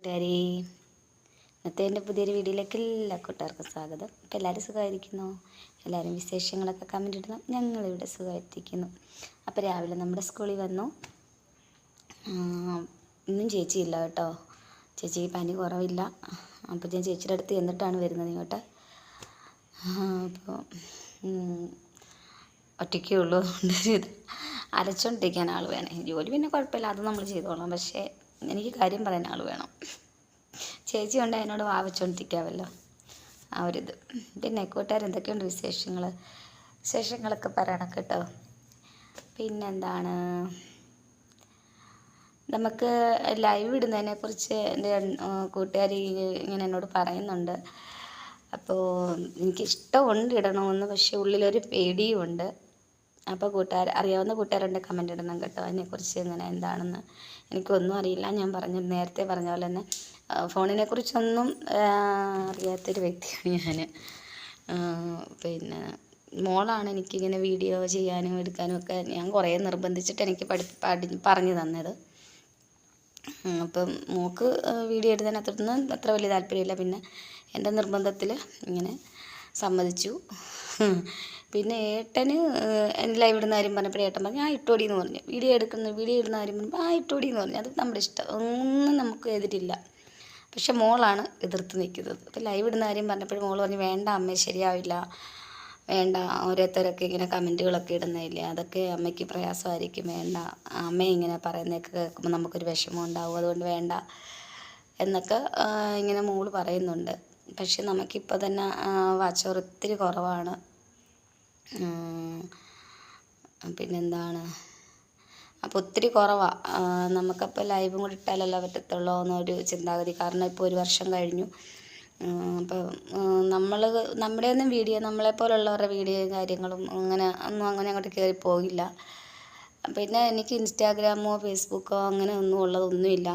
കൂട്ടുകാരി ഇന്നത്തെ എന്റെ പുതിയൊരു വീഡിയോയിലേക്ക് എല്ലാ കൂട്ടുകാർക്കും സ്വാഗതം. അപ്പോൾ എല്ലാവരും സുഖമായിരിക്കുന്നു? എല്ലാവരും വിശേഷങ്ങളൊക്കെ കമന്റ് ഇടുന്നു. ഞങ്ങളിവിടെ സുഖമായിട്ടിരിക്കുന്നു. അപ്പോൾ രാവിലെ നമ്മുടെ സ്കൂളിൽ വന്നു. ഇന്നും ചേച്ചിയില്ല കേട്ടോ. ചേച്ചിക്ക് പനി കുറവില്ല. അപ്പോൾ ഞാൻ ചേച്ചിയുടെ അടുത്ത് എന്നിട്ടാണ് വരുന്നത് ഇങ്ങോട്ട്. അപ്പോൾ ഒറ്റയ്ക്കേ ഉള്ളൂ. അരച്ചോണ്ടിരിക്കാൻ ആൾ വേണേ. ജോലി പിന്നെ കുഴപ്പമില്ല. അത് നമ്മൾ ചെയ്തോളാം. പക്ഷേ എനിക്ക് കാര്യം പറയാൻ ആൾ വേണം. ചേച്ചി കൊണ്ട് എന്നോട് വാവച്ചോണ്ടിരിക്കാമല്ലോ ആ ഒരിത്. പിന്നെ കൂട്ടുകാർ എന്തൊക്കെയുണ്ട് വിശേഷങ്ങൾ വിശേഷങ്ങളൊക്കെ പറയണം കേട്ടോ. പിന്നെന്താണ്? നമുക്ക് ലൈവ് ഇടുന്നതിനെ കുറിച്ച് എന്റെ കൂട്ടുകാർ ഇങ്ങനെ എന്നോട് പറയുന്നുണ്ട്. അപ്പോൾ എനിക്കിഷ്ടമുണ്ട് ഇടണമെന്ന് പക്ഷേ ഉള്ളിലൊരു പേടിയുമുണ്ട്. അപ്പോൾ കൂട്ടുകാർ അറിയാവുന്ന കൂട്ടുകാരുണ്ട് കമന്റ് ഇടണം കേട്ടോ. അതിനെക്കുറിച്ച് ഇങ്ങനെ എന്താണെന്ന് എനിക്കൊന്നും അറിയില്ല. ഞാൻ പറഞ്ഞ നേരത്തെ പറഞ്ഞ പോലെ തന്നെ ഫോണിനെ കുറിച്ചൊന്നും അറിയാത്തൊരു വ്യക്തിയാണ് ഞാൻ പിന്നെ മോളാണ് എനിക്കിങ്ങനെ വീഡിയോ ചെയ്യാനും എടുക്കാനും ഒക്കെ ഞാൻ കുറേ നിർബന്ധിച്ചിട്ട് എനിക്ക് പഠി പഠി പറഞ്ഞു തന്നത്. അപ്പം മോൾക്ക് വീഡിയോ എടുത്തതിനകത്തൊന്നും അത്ര വലിയ താല്പര്യമില്ല. പിന്നെ എന്റെ നിർബന്ധത്തിൽ ഇങ്ങനെ സമ്മതിച്ചു. പിന്നെ ഏട്ടന് ലൈവ് ഇടുന്ന കാര്യം പറഞ്ഞപ്പോൾ ഏട്ടൻ പറഞ്ഞു ആ ഇട്ടോടി എന്ന് പറഞ്ഞു. വീഡിയോ എടുക്കുന്ന വീഡിയോ ഇടുന്ന ആരും പറഞ്ഞപ്പോൾ ആ ഇട്ടോടി എന്ന് പറഞ്ഞു. അത് നമ്മുടെ ഇഷ്ടം. ഒന്നും നമുക്ക് എതിരില്ല. പക്ഷെ മോളാണ് എതിർത്ത് നിൽക്കുന്നത്. അപ്പോൾ ലൈവ് ഇടുന്ന കാര്യം പറഞ്ഞപ്പോഴും മോൾ പറഞ്ഞു വേണ്ട അമ്മേ ശരിയാവില്ല. വേണ്ട. ഓരോരുത്തരൊക്കെ ഇങ്ങനെ കമന്റുകളൊക്കെ ഇടുന്നില്ലേ അതൊക്കെ അമ്മയ്ക്ക് പ്രയാസമായിരിക്കും. വേണ്ട. അമ്മ ഇങ്ങനെ പറയുന്നതൊക്കെ കേൾക്കുമ്പോൾ നമുക്കൊരു വിഷമം ഉണ്ടാവും. അതുകൊണ്ട് വേണ്ട. എന്നൊക്കെ ഇങ്ങനെ മോൾ പറയുന്നുണ്ട്. പക്ഷെ നമുക്കിപ്പോൾ തന്നെ വാച്ചോർ ഒത്തിരി കുറവാണ്. പിന്നെന്താണ്? അപ്പോൾ ഒത്തിരി കുറവാണ് നമുക്കപ്പോൾ ലൈവും കൂടി ഇട്ടാലല്ലോ പറ്റത്തുള്ളൂ എന്നൊരു ചിന്താഗതി. കാരണം ഇപ്പോൾ ഒരു വർഷം കഴിഞ്ഞു. അപ്പോൾ നമ്മൾ നമ്മുടെ ഒന്നും വീഡിയോ നമ്മളെപ്പോലുള്ളവരുടെ വീഡിയോയും കാര്യങ്ങളും അങ്ങനെ ഒന്നും അങ്ങനെ അങ്ങോട്ട് കയറി പോകില്ല പിന്നെ എനിക്ക് ഇൻസ്റ്റാഗ്രാമോ ഫേസ്ബുക്കോ അങ്ങനെ ഒന്നും ഉള്ളതൊന്നുമില്ല.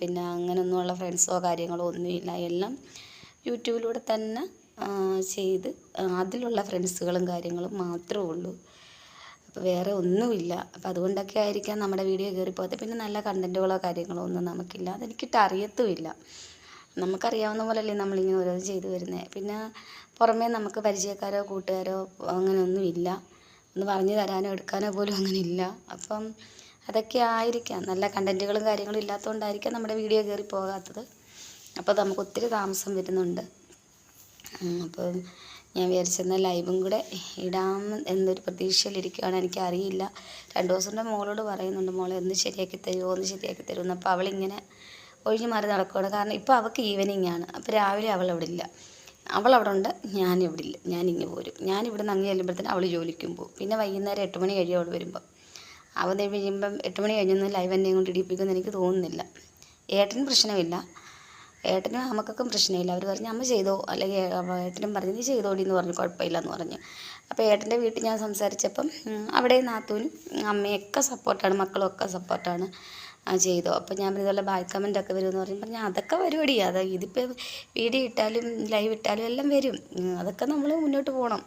പിന്നെ അങ്ങനെ ഒന്നും ഉള്ള ഫ്രണ്ട്സോ കാര്യങ്ങളോ ഒന്നുമില്ല. എല്ലാം യൂട്യൂബിലൂടെ തന്നെ ചെയ്ത് അതിലുള്ള ഫ്രണ്ട്സുകളും കാര്യങ്ങളും മാത്രമേ ഉള്ളൂ. അപ്പോൾ വേറെ ഒന്നുമില്ല. അപ്പോൾ അതുകൊണ്ടൊക്കെ ആയിരിക്കാം നമ്മുടെ വീഡിയോ കയറിപ്പോകാത്ത പിന്നെ നല്ല കണ്ടന്റുകളോ കാര്യങ്ങളോ ഒന്നും നമുക്കില്ല. അതെനിക്കിട്ട് അറിയത്തുമില്ല. നമുക്കറിയാവുന്ന പോലല്ലേ നമ്മളിങ്ങനെ ഓരോന്ന് ചെയ്തു വരുന്നത് പിന്നെ പുറമേ നമുക്ക് പരിചയക്കാരോ കൂട്ടുകാരോ അങ്ങനെ ഒന്നുമില്ല ഒന്ന് പറഞ്ഞു തരാനോ എടുക്കാനോ പോലും അങ്ങനെ ഇല്ല അപ്പം അതൊക്കെ ആയിരിക്കാം. നല്ല കണ്ടന്റുകളും കാര്യങ്ങളും ഇല്ലാത്തതുകൊണ്ടായിരിക്കാം നമ്മുടെ വീഡിയോ കയറി പോകാത്തത്. അപ്പോൾ നമുക്ക് ഒത്തിരി താമസം വരുന്നുണ്ട്. അപ്പം ഞാൻ വിചാരിച്ചെന്ന ലൈവും കൂടെ ഇടാം എന്നൊരു പ്രതീക്ഷയിലിരിക്കുകയാണ്. എനിക്കറിയില്ല. രണ്ട് ദിവസം കൂടെ മോളോട് പറയുന്നുണ്ട് മോളെ ഒന്ന് ശരിയാക്കി തരുമോ ഒന്ന് ശരിയാക്കി തരുമോ എന്ന്. അപ്പോൾ അവളിങ്ങനെ ഒഴിഞ്ഞു മാറി നടക്കുകയാണ്. കാരണം ഇപ്പോൾ അവൾക്ക് ഈവനിങ് ആണ്. അപ്പോൾ രാവിലെ അവൾ അവിടെ ഇല്ല. അവൾ അവിടെ ഉണ്ട് ഞാനിവിടെ ഇല്ല. ഞാനിങ്ങ് പോരും. ഞാനിവിടെ നിന്ന് അങ്ങ് ചെല്ലുമ്പോഴത്തേന് അവൾ ജോലിക്കും പോകും. പിന്നെ വൈകുന്നേരം എട്ട് മണി കഴിയും അവൾ വരുമ്പം. അവൾ കഴിയുമ്പം എട്ട് മണി കഴിഞ്ഞൊന്നും ലൈവ് എന്നെ കൊണ്ട് ഇടിപ്പിക്കുമെന്ന് എനിക്ക് തോന്നുന്നില്ല. ഏട്ടൻ പ്രശ്നമില്ല. ഏട്ടനും അമ്മക്കൊക്കെ പ്രശ്നമില്ല. അവർ പറഞ്ഞു അമ്മ ചെയ്തോ? അല്ലെങ്കിൽ ഏട്ടനും പറഞ്ഞു നീ ചെയ്തോടി എന്ന് പറഞ്ഞു. കുഴപ്പമില്ല എന്ന് പറഞ്ഞു. അപ്പോൾ ഏട്ടന്റെ വീട്ടിൽ ഞാൻ സംസാരിച്ചപ്പം അവിടെ നാത്തൂനും അമ്മയൊക്കെ സപ്പോർട്ടാണ് മക്കളും ഒക്കെ സപ്പോർട്ടാണ് ചെയ്തോ. അപ്പോൾ ഞാൻ ഇതുപോലെ ബായ് കമന്റ് ഒക്കെ വരുമെന്ന് പറഞ്ഞു. പറഞ്ഞാൽ അതൊക്കെ വരുമടി അത് ഇതിപ്പോൾ വീഡിയോ ഇട്ടാലും ലൈവ് ഇട്ടാലും എല്ലാം വരും. അതൊക്കെ നമ്മൾ മുന്നോട്ട് പോകണം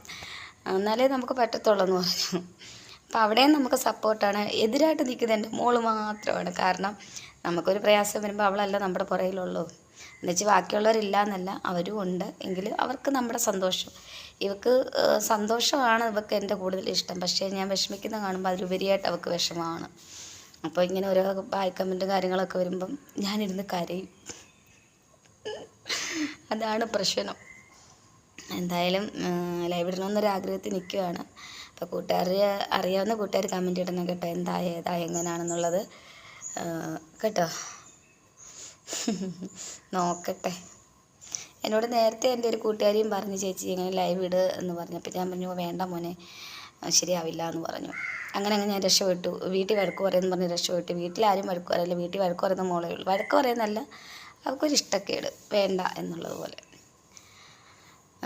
എന്നാലേ നമുക്ക് പറ്റത്തുള്ളൂ എന്ന് പറഞ്ഞു. അപ്പോൾ അവിടെയും നമുക്ക് സപ്പോർട്ടാണ്. എതിരായിട്ട് നിൽക്കുന്നത് എന്റെ മോൾ മാത്രമാണ്. കാരണം നമുക്കൊരു പ്രയാസം വരുമ്പോൾ അവളല്ല നമ്മുടെ പുറകിലുള്ളൂ എന്നുവെച്ച് ബാക്കിയുള്ളവരില്ല എന്നല്ല അവരും ഉണ്ട്. എങ്കിലും അവർക്ക് നമ്മുടെ സന്തോഷം. ഇവക്ക് സന്തോഷമാണ് ഇവക്ക് എന്റെ കൂടുതൽ ഇഷ്ടം. പക്ഷേ ഞാൻ വിഷമിക്കുന്ന കാണുമ്പോൾ അതിലുപരിയായിട്ട് അവൾക്ക് വിഷമമാണ്. അപ്പോൾ ഇങ്ങനെ ഓരോ ബായ് കമന്റും കാര്യങ്ങളൊക്കെ വരുമ്പം ഞാനിരുന്ന് കരയും. അതാണ് പ്രശ്നം. എന്തായാലും ലൈവ് ഇടണമെന്നൊരു ആഗ്രഹത്തിൽ നിൽക്കുകയാണ് അപ്പോൾ കൂട്ടുകാരെ അറിയാവുന്ന കൂട്ടുകാർ കമന്റ് ഇടണം കേട്ടോ എന്താ ഏതാ എങ്ങനെയാണെന്നുള്ളത് കേട്ടോ? നോക്കട്ടെ. എന്നോട് നേരത്തെ എന്റെ ഒരു കൂട്ടുകാരിയും പറഞ്ഞു ചേച്ചി ഇങ്ങനെ ലൈവ് ഇട് എന്ന് പറഞ്ഞു. അപ്പോൾ ഞാൻ പറഞ്ഞു വേണ്ട മോനെ ശരിയാവില്ല എന്ന് പറഞ്ഞു. അങ്ങനെ അങ്ങനെ ഞാൻ രക്ഷപ്പെട്ടു. വീട്ടിൽ വഴക്ക് പറയുമെന്ന് പറഞ്ഞ് രക്ഷപ്പെട്ടു. വീട്ടിൽ ആരും വഴക്ക് പറയില്ല. വീട്ടിൽ വഴക്ക് പറയുന്ന മോളേ ഉള്ളൂ. വഴക്ക് പറയുന്നല്ല അവർക്കൊരു ഇഷ്ടക്കേട് വേണ്ട എന്നുള്ളതുപോലെ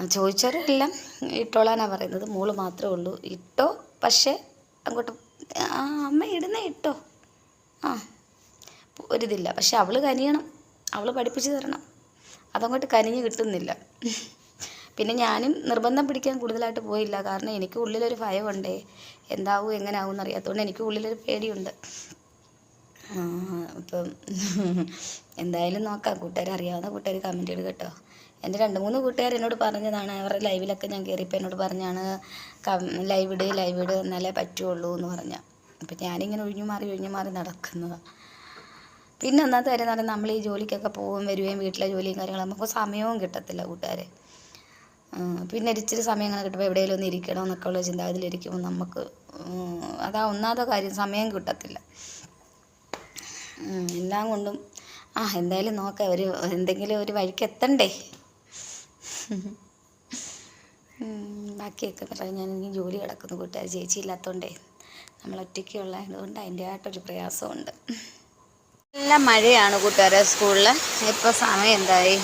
ചോദിച്ചവരെല്ലാം ഇട്ടോളാനാണ് പറയുന്നത്. മോൾ മാത്രമേ ഉള്ളൂ. ഇട്ടോ? പക്ഷേ അങ്ങോട്ട് ആ അമ്മ ഇടുന്ന ഇട്ടോ? ആ ഒരിതില്ല. പക്ഷെ അവൾ കനിയണം. അവൾ പഠിപ്പിച്ചു തരണം. അതങ്ങോട്ട് കനിഞ്ഞ് കിട്ടുന്നില്ല. പിന്നെ ഞാനും നിർബന്ധം പിടിക്കാൻ കൂടുതലായിട്ട് പോയില്ല. കാരണം എനിക്ക് ഉള്ളിലൊരു ഭയമുണ്ടേ. എന്താവും എങ്ങനെ ആവും എന്നറിയാത്തതുകൊണ്ട് എനിക്ക് ഉള്ളിലൊരു പേടിയുണ്ട്. അപ്പം എന്തായാലും നോക്കാം. കൂട്ടുകാർ അറിയാവുന്ന കൂട്ടുകാർ കമന്റ് ഇടുക കേട്ടോ. എന്റെ രണ്ട് മൂന്ന് കൂട്ടുകാർ എന്നോട് പറഞ്ഞതാണ്. അവരുടെ ലൈവിലൊക്കെ ഞാൻ കയറിയപ്പോൾ എന്നോട് പറഞ്ഞാണ് ലൈവ് ഇട് ലൈവ് ഇട് എന്നാലേ പറ്റുള്ളൂ എന്ന് പറഞ്ഞ. അപ്പം ഞാനിങ്ങനെ ഒഴിഞ്ഞു മാറി ഒഴിഞ്ഞു മാറി നടക്കുന്നതാണ് പിന്നെ ഒന്നാമത്തെ കാര്യം എന്ന് പറഞ്ഞാൽ നമ്മൾ ഈ ജോലിക്കൊക്കെ പോകും വരികയും വീട്ടിലെ ജോലിയും കാര്യങ്ങളും നമുക്ക് സമയവും കിട്ടത്തില്ല കൂട്ടുകാരെ. പിന്നെ ഇച്ചിരി സമയം ഇങ്ങനെ കിട്ടുമ്പോൾ എവിടെയെങ്കിലും ഒന്ന് ഇരിക്കണം എന്നൊക്കെ ഉള്ള ചിന്താഗതിയിലിരിക്കുമ്പോൾ നമുക്ക് അതാ ഒന്നാമത്തെ കാര്യം സമയം കിട്ടത്തില്ല. എല്ലാം കൊണ്ടും ആ എന്തായാലും നോക്കാം ഒരു എന്തെങ്കിലും ഒരു വഴിക്ക് എത്തണ്ടേ? ബാക്കിയൊക്കെ പറയാം. ഞാൻ ഇനി ജോലി കിടക്കുന്നു കൂട്ടുകാർ ചേച്ചി ഇല്ലാത്തതുകൊണ്ടേ നമ്മൾ ഒറ്റയ്ക്കുള്ള അതുകൊണ്ട് അതിന്റെതായിട്ടൊരു പ്രയാസമുണ്ട്. നല്ല മഴയാണ് കൂട്ടുകാരെ സ്കൂളിൽ ഇപ്പോൾ സമയം എന്തായി?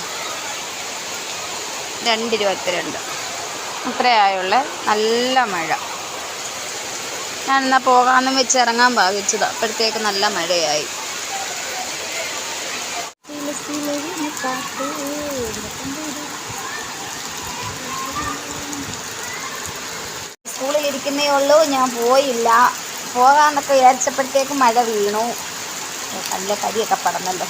രണ്ട് ഇരുപത്തിരണ്ട് അത്രയായുള്ള നല്ല മഴ. ഞാൻ എന്നാൽ പോകാമെന്നും വെച്ച് ഇറങ്ങാൻ ഭാവിച്ചത്. അപ്പോഴത്തേക്ക് നല്ല മഴയായി. സ്കൂളിൽ ഇരിക്കുന്നേ ഉള്ളൂ. ഞാൻ പോയില്ല. പോകാന്നൊക്കെ വിചാരിച്ചപ്പോഴത്തേക്ക് മഴ വീണു. നല്ല കരിയൊക്കെ പടന്നല്ലോ.